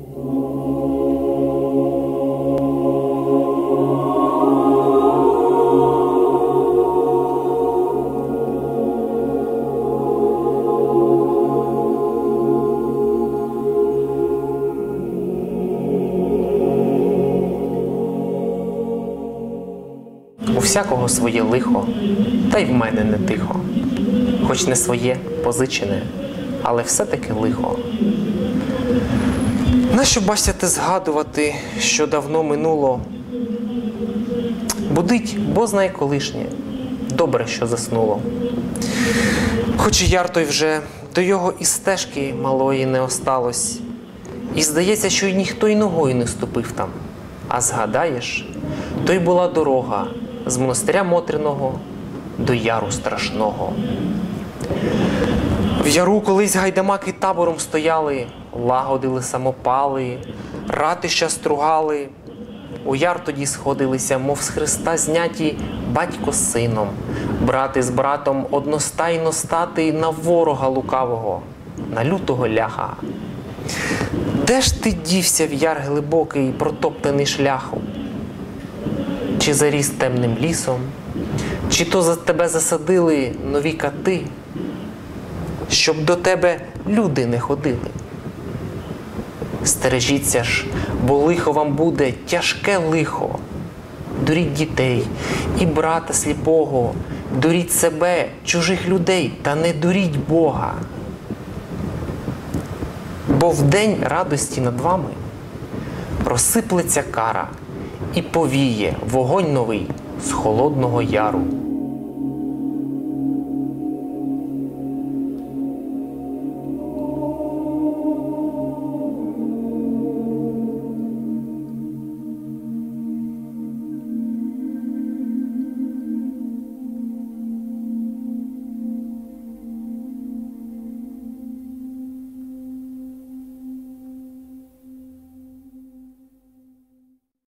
У всякого своє лихо, та й в мене не тихо. Хоч не своє, позичене, але все-таки лихо. Нащо бачите згадувати, що давно минуло? Будить, бо знає колишнє, добре, що заснуло. Хоч і яр той вже до його і стежки малої не осталось. І здається, що й ніхто й ногою не ступив там. А згадаєш, то й була дорога з монастиря Мотриного до яру страшного. В яру колись гайдамаки табором стояли, лагодили самопали, ратища стругали. У яр тоді сходилися, мов з Христа зняті батько з сином, брати з братом одностайно стати на ворога лукавого, на лютого ляха. Де ж ти дівся в яр глибокий, протоптаний шляхом? Чи заріс темним лісом, чи то за тебе засадили нові кати, щоб до тебе люди не ходили? Стережіться ж, бо лихо вам буде тяжке лихо. Дуріть дітей і брата сліпого, дуріть себе, чужих людей, та не дуріть Бога. Бо в день радості над вами розсиплеться кара і повіє вогонь новий з холодного яру.